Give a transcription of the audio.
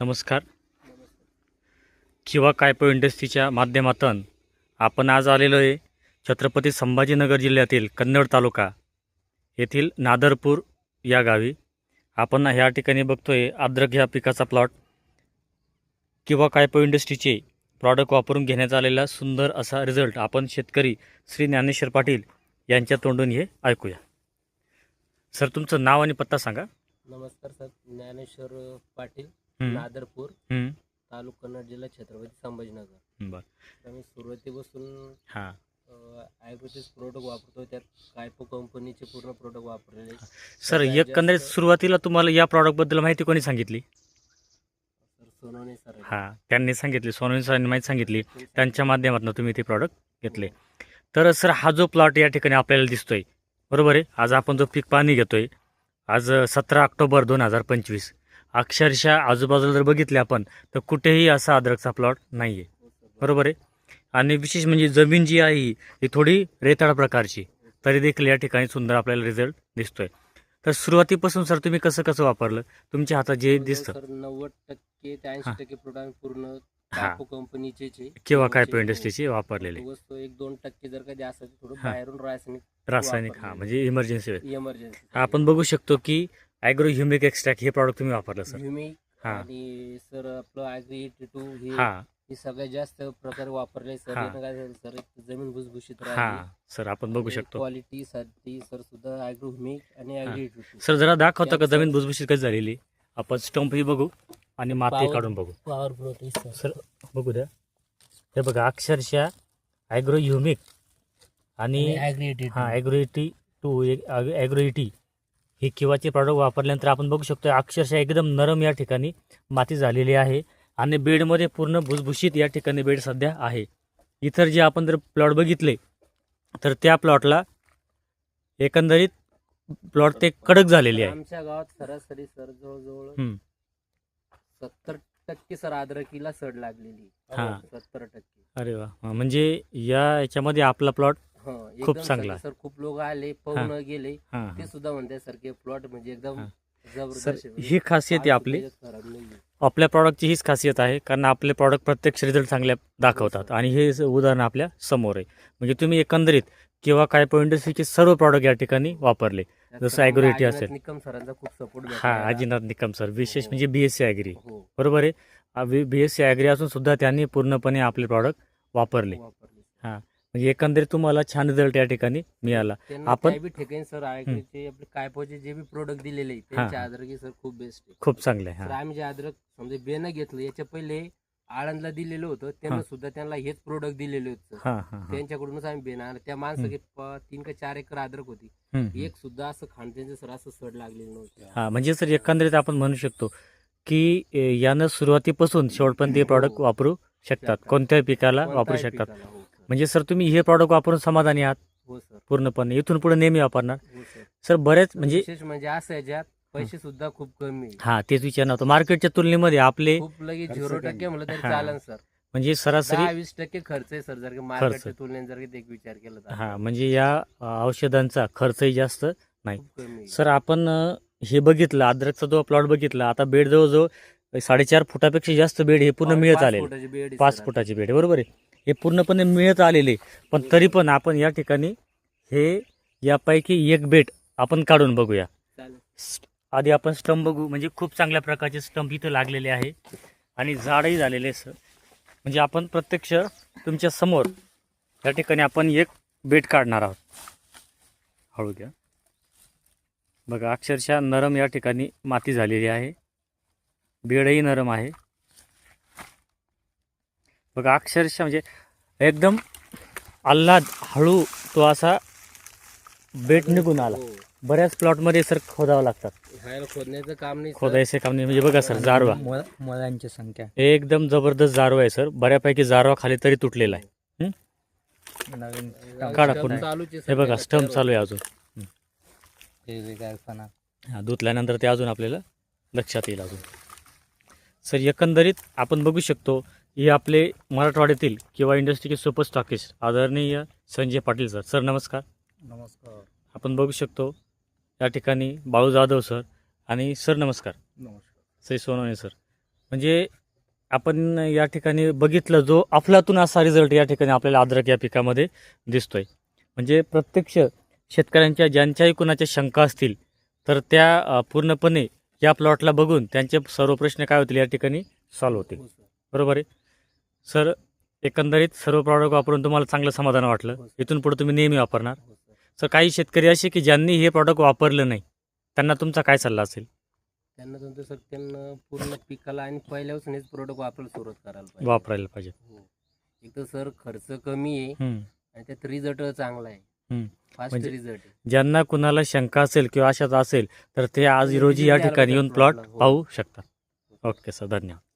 नमस्कार. किंवा कायपो इंडस्ट्रीच्या माध्यमातून आपण आज आलेलो आहे छत्रपती संभाजीनगर जिल्ह्यातील कन्नड तालुका येथील नादरपूर या गावी. आपण ह्या ठिकाणी बघतोय अद्रक ह्या पिकाचा प्लॉट किंवा कायपो इंडस्ट्रीचे प्रॉडक्ट वापरून घेण्यात आलेला सुंदर असा रिझल्ट आपण शेतकरी श्री ज्ञानेश्वर पाटील यांच्या तोंडून हे ऐकूया. सर तुमचं नाव आणि पत्ता सांगा. नमस्कार सर ज्ञानेश्वर पाटील नादरपूर तालुका कन्नड जिल्हा छत्रपती संभाजीनगर. बरं. सुरुवातीपासून हां. प्रोडक्ट वापरतो त्यात कायपो कंपनीचे पूर्ण प्रोडक्ट वापरलेले सर एकंदरीत सुरुवातीला तुम्हाला या प्रॉडक्टबद्दल माहिती कोणी सांगितली? सोनवणे सर. हां त्यांनी सांगितली सोनवणे सरांनी माहिती सांगितली. त्यांच्या माध्यमातून तुम्ही ते प्रॉडक्ट घेतले. तर सर हा जो प्लॉट या ठिकाणी आपल्याला दिसतोय बरोबर आहे? आज आपण जो पीक पाणी घेतोय आज सतरा ऑक्टोबर दोन हजार पंचवीस. अक्षरशः आजूबाजूला जर बघितले आपण तर कुठेही असा अद्रकचा प्लॉट नाही आहे बरोबर आहे? आणि विशेष म्हणजे जमीन जी आहे ही ही थोडी रेताळ प्रकारची. तरी देखील या ठिकाणी सुंदर आपल्याला रिझल्ट दिसतोय. तर सुरुवातीपासून सर तुम्ही कसं कसं वापरलं तुमच्या हातात जे दिसतं नव्वद टक्के ते ऐंशी हां. टक्के प्रोडक्ट पूर्ण हां. कंपनीचे किंवा काय. इंडस्ट्रीचे वापरलेले वस्तू एक दोन टक्के जर कधी असेल तर थोडं हां. बाहेरून रासायनिक रासायनिक हा वापरलेले. म्हणजे इमर्जन्सी इमर्जन्सी आपण बघू शकतो की ॲग्रो ह्युमिक एक्स्ट्रॅक्ट हे प्रॉडक्ट तुम्ही वापरलं सर ह्युमिक हां आणि सर आपलं ॲग्री एटी टू हे हां हे सगळ्यात जास्त प्रकारे वापरले सर. हा. यानं काय झालं सर? एक जमीन भुसभुशीत हां सर आपण बघू शकतो. क्वालिटी साठी सर सुद्धा ॲग्रोमिक आणि सर जरा दाखवता का? जमीन भुसभुशीत कशी झालेली? आपण स्टंप ही बघू आणि माती पावर- काढून बघू. Power protein sir. सर बघू द्या. हे बघा अक्षरशः ॲग्रो ह्युमिक आणि ॲग्री हां ॲग्रोइटी टू ॲग्रोइटी हे किंवाचे प्रॉडक्ट वापरल्यानंतर आपण बघू शकतो अक्षरशः एकदम नरम या ठिकाणी माती झालेली आहे. आणि बेडमध्ये पूर्ण भुसभुशीत या ठिकाणी बेड सध्या आहे इतर जे आपण जर प्लॉट बघितले तर त्या प्लॉटला एकंदरीत प्लॉट ते कडक झालेले आहे आमच्या गावात सरासरी सर जवळजवळ. सत्तर टक्के सर अद्रकीला सड लागलेली हा. सत्तर टक्के अरे वा हा, म्हणजे या याच्यामध्ये आपला प्लॉट हं, खूप चांगला. सर खूप लोक आले पाहून गेले हां ते सुद्धा म्हणते सर की प्लॉट म्हणजे एकदम हा. सर. म्हणजे ही खासियत आहे आपली. आपल्या प्रॉडक्टची हीच खासियत आहे कारण आपले प्रॉडक्ट प्रत्यक्ष रिझल्ट चांगल्या दाखवतात. आणि हे उदाहरण आपल्यासमोर आहे. म्हणजे तुम्ही एकंदरीत किंवा काय इंडस्ट्रीचे सर्व प्रॉडक्ट या ठिकाणी वापरले. जसं आजीनाथ असेल. निकम सरांचा खूप सपोर्ट हा अजिनाथ निकम सर विशेष हो. म्हणजे बी एस सी ॲग्री बरोबर आहे? बी एस सी ॲग्री असून सुद्धा त्यांनी पूर्णपणे आपले प्रॉडक्ट वापरले. म्हणजे एकंदरीत तुम्हाला छान रिझल्ट या ठिकाणी मिळाला. आपण- सर आपले कायपोचे जे बी प्रोडक्ट दिलेले त्यांचे अद्रकी सर खूप बेस्ट आहे खूप चांगले आम्ही जे अद्रक समजा बेनं घेतलं याच्या पहिले आळंदला दिलेलं होतं त्यांना. सुद्धा त्यांना हेच प्रोडक्ट दिलेले होते त्यांच्याकडूनच आम्ही बेन आणलं. त्या माणसं तीन का चार एकर अद्रक होती. एक सुद्धा असं खाण त्यांचं सर असं सड लागलेलं नव्हतं. हा म्हणजे सर एकंदरीत आपण म्हणू शकतो की यानं सुरुवातीपासून शेवटपर्यंत हे प्रॉडक्ट हो. वापरू शकतात. कोणत्याही पिकाला वापरू शकतात. हो. म्हणजे सर तुम्ही हे प्रॉडक्ट वापरून समाधानी आहात? हो सर. पूर्णपणे. इथून पुढे नेहमी वापरणार? हो सर. सर बरेच म्हणजे विशेष म्हणजे असं याच्यात पैसे सुद्धा खूप कमी आहे. हा तेच विचारणार होतो. मार्केटच्या तुलनेमध्ये आपले खूप लगेच झिरो टक्के म्हणलं तरी हा. चालन सर. म्हणजे सरासरी वीस टक्के खर्च आहे सर. जर का मार्केटच्या तुलनेत जर का एक विचार केला तर. हा म्हणजे या अ, औषधांचा खर्चही जास्त नाही. खूप कमी आहे. सर आपण अ, हे बघितलं अद्रकचा जो प्लॉट बघितला आता बेड जवळजवळ साडेचार फुटापेक्षा जास्त बेड हे पूर्ण पाच मिळत फुटाची बेड आहे पाच सर. फुटाची बेड बरोबर आहे? हे पूर्णपणे मिळत आलेले. पण तरी पण आपण या ठिकाणी हे यापैकी एक बेट आपण काढून बघूया. आधी आपण स्टंप बघू. म्हणजे खूप चांगल्या प्रकारचे स्टंप इथं लागलेले आहे. आणि झाडही झालेले सर. म्हणजे आपण प्रत्यक्ष तुमच्यासमोर या ठिकाणी आपण एक बेट काढणार आहोत. हळू घ्या. बघा अक्षरशः नरम या ठिकाणी माती झालेली आहे. बेडही नरम आहे. बघा अक्षरशः म्हणजे एकदम आल्हाद हळू तो असा बेट निघून आला. हो. बऱ्याच प्लॉटमध्ये सर खोदावं लागतात. खोदण्याचं काम नाही. खोदायचे काम नाही. म्हणजे बघा सर जारवा. मुळांची संख्या. एकदम जबरदस्त जारवा आहे सर. बऱ्यापैकी जारवा खाली तरी तुटलेला आहे. काढा आहे हे बघा तयार चालू आहे अजून. हा धुतल्यानंतर ते अजून आपल्याला लक्षात येईल अजून. सर एकंदरीत आपण बघू शकतो हे आपले मराठवाड्यातील किंवा इंडस्ट्रीचे सुपर स्टॉकिस्ट आदरणीय संजय पाटील सर सर नमस्कार. नमस्कार. आपण बघू शकतो या ठिकाणी बाळू जाधव सर आणि सर नमस्कार. नमस्कार. सई सोनवणे सर म्हणजे आपण या ठिकाणी बघितलं जो अफलातून असा रिझल्ट या ठिकाणी आपल्याला अद्रक या पिकामध्ये दिसतोय. म्हणजे प्रत्यक्ष शेतकऱ्यांच्या ज्यांच्याही कुणाच्या शंका असतील तर त्या पूर्णपणे या प्लॉटला बघून त्यांचे सर्व प्रश्न काय होतील या ठिकाणी सॉल्व्ह होतील. हो बरोबर आहे? सर एकंदरीत सर्व प्रॉडक्ट वापरून तुम्हाला चांगलं समाधान वाटलं. हो. इथून पुढे तुम्ही नेहमी वापरणार. हो सर. काही शेतकरी असे की ज्यांनी हे प्रॉडक्ट वापरलं नाही त्यांना तुमचा काय सल्ला असेल? त्यांना तुमचं सर त्यांना पूर्ण पिकाला आणि पहिल्यापासून हेच प्रोडक्ट वापरायला सुरुवात करायला पाहिजे. वापरायला पाहिजे. हो. एक तर सर खर्च कमी आहे हम्म. आणि त्यात रिझल्ट चांगला आहे. फास्ट म्हणजे- रिझल्ट आहे. ज्यांना कुणाला शंका असेल किंवा आशाच असेल तर ते आज रोजी या ठिकाणी येऊन प्लॉट. पाहू शकतात. Okay sir. धन्यवाद.